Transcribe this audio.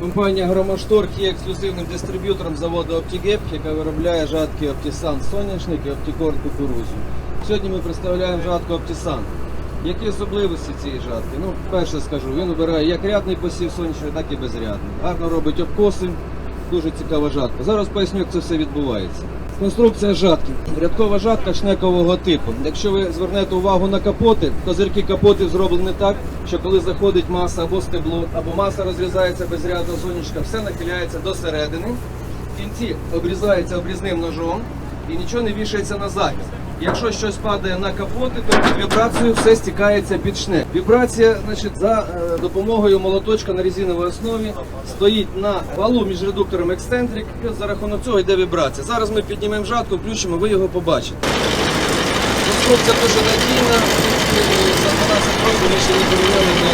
Компанія Громашторг є ексклюзивним дистриб'ютором заводу Оптігеп, яка виробляє жатки Оптісан соняшник і Оптікорн кукурузу. Сьогодні ми представляємо жатку Оптісан. Які особливості цієї жатки? Ну, перше скажу, він обирає як рядний посів сонячний, так і безрядний. Гарно робить обкоси, дуже цікава жатка. Зараз поясню, як це все відбувається. Конструкція жатки. Рядкова жатка шнекового типу. Якщо ви звернете увагу на капоти, козирки капотів зроблені так, що коли заходить маса або стебло, або маса розрізається без ряду сонячка, все нахиляється до середини. Кінці обрізається обрізним ножом і нічого не вішається на захист. Якщо щось падає на капоти, то під вібрацією все стікається під шнек. Вібрація, значить, за е, допомогою молоточка на резиновій основі стоїть на валу між редуктором ексцентрик. За рахунок цього йде вібрація. Зараз ми піднімемо жатку, включимо, ви його побачите. Конструкція дуже надійна, за 12 років ми ще не поміняли.